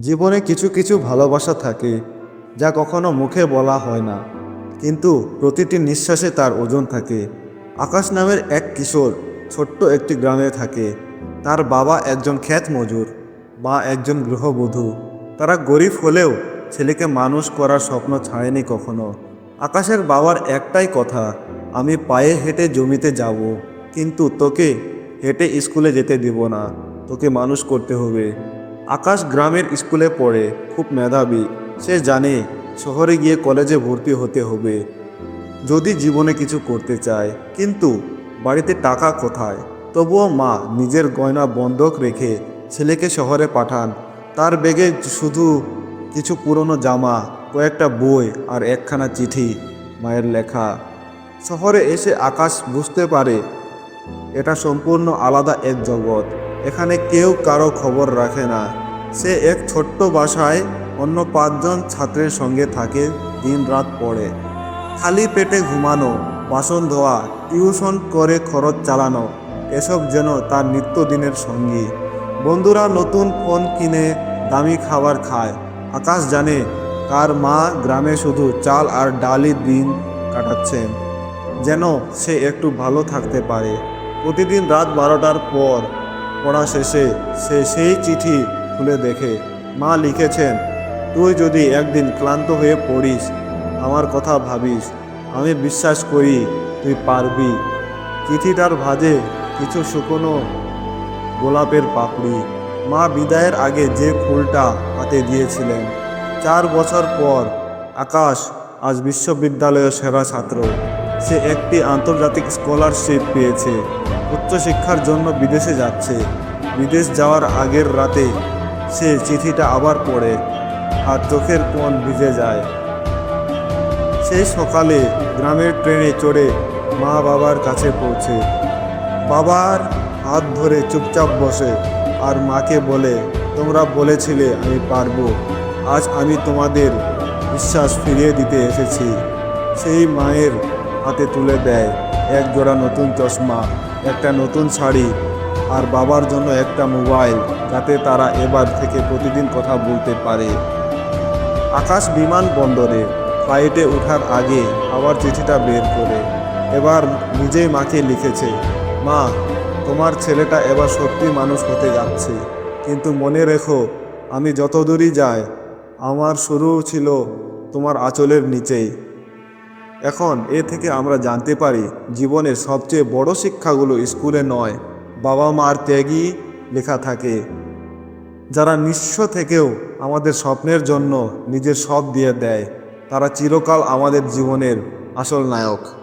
জীবনে কিছু কিছু ভালোবাসা থাকে, যা কখনো মুখে বলা হয় না। কিন্তু প্রতিটি নিঃশ্বাসে তার ওজন থাকে। আকাশ নামের এক কিশোর ছোট্ট একটি গ্রামে থাকে। তার বাবা একজন খ্যাত মজুর মা একজন গৃহবধূ। তারা গরিব হলেও ছেলেকে মানুষ করার স্বপ্ন ছাড়েনি কখনো। আকাশের বাবার একটাই কথা, আমি পায়ে হেঁটে জমিতে যাব, কিন্তু তোকে হেঁটে স্কুলে যেতে দিব না। তোকে মানুষ করতে হবে। আকাশ গ্রামের স্কুলে পড়ে, খুব মেধাবী। সে জানে শহরে গিয়ে কলেজে ভর্তি হতে হবে, যদি জীবনে কিছু করতে চায়। কিন্তু বাড়িতে টাকা কোথায়? তবুও মা নিজের গয়না বন্ধক রেখে ছেলেকে শহরে পাঠান। তার বেগে শুধু কিছু পুরনো জামা, কয়েকটা বই আর একখানা চিঠি, মায়ের লেখা। শহরে এসে আকাশ বুঝতে পারে, এটা সম্পূর্ণ আলাদা এক জগৎ। এখানে কেউ কারও খবর রাখে না। সে এক ছোট্ট বাসায় অন্য পাঁচজন ছাত্রের সঙ্গে থাকে দিন রাত পড়ে। খালি পেটে ঘুমানো, বাসন ধোয়া, টিউশন করে খরচ চালানো, এসব যেন তার নিত্যদিনের সঙ্গী। বন্ধুরা নতুন ফোন কিনে দামি খাবার খায়। আকাশ জানে তার মা গ্রামে শুধু চাল আর ডালি দিন কাটাচ্ছেন, যেন সে একটু ভালো থাকতে পারে। প্রতিদিন রাত বারোটার পর পড়া শেষে সে সেই চিঠি খুলে দেখে, মা লিখেছেন, তুই যদি একদিন ক্লান্ত হয়ে পড়িস, আমার কথা ভাবিস, আমি বিশ্বাস করি তুই পারবি। চিঠিটার ভাজে কিছু শুকনো গোলাপের পাপড়ি। মা বিদায়ের আগে যে ফুলটা হাতে দিয়েছিলেন, চার বছর পর আকাশ আজ বিশ্ববিদ্যালয়ের সেরা ছাত্র। সে একটি আন্তর্জাতিক স্কলারশিপ পেয়েছে। উচ্চশিক্ষার জন্য বিদেশে যাচ্ছে। বিদেশ যাওয়ার আগের রাতে সে চিঠিটা আবার পড়ে আর চোখের কোণ ভিজে যায়। সেই সকালে গ্রামের ট্রেনে চড়ে মা বাবার কাছে পৌঁছে। বাবার হাত ধরে চুপচাপ বসে আর মাকে বলে, তোমরা বলেছিলে আমি পারব। আজ আমি তোমাদের বিশ্বাস ফিরিয়ে দিতে এসেছি। সেই মায়ের হাতে তুলে দেয় এক জোড়া নতুন চশমা। একটা নতুন শাড়ি আর বাবার জন্য একটা মোবাইল, যাতে তারা এবার থেকে প্রতিদিন কথা বলতে পারে। আকাশ বিমান বন্দরে ফ্লাইটে ওঠার আগে আবার চিঠিটা বের করে। এবার নিজেই মাকে লিখেছে, মা, তোমার ছেলেটা এবার সত্যি মানুষ হতে যাচ্ছে। কিন্তু মনে রেখো, আমি যত দূরই যাই, আমার শুরু ছিল তোমার আঁচলের নিচেই। এখন এ থেকে আমরা জানতে পারি জীবনের সবচেয়ে বড় শিক্ষাগুলো স্কুলে নয় বাবা মার ত্যাগই লেখা থাকে। যারা নিঃস্ব থেকেও আমাদের স্বপ্নের জন্য নিজের সব দিয়ে দেয়, তারা চিরকাল আমাদের জীবনের আসল নায়ক।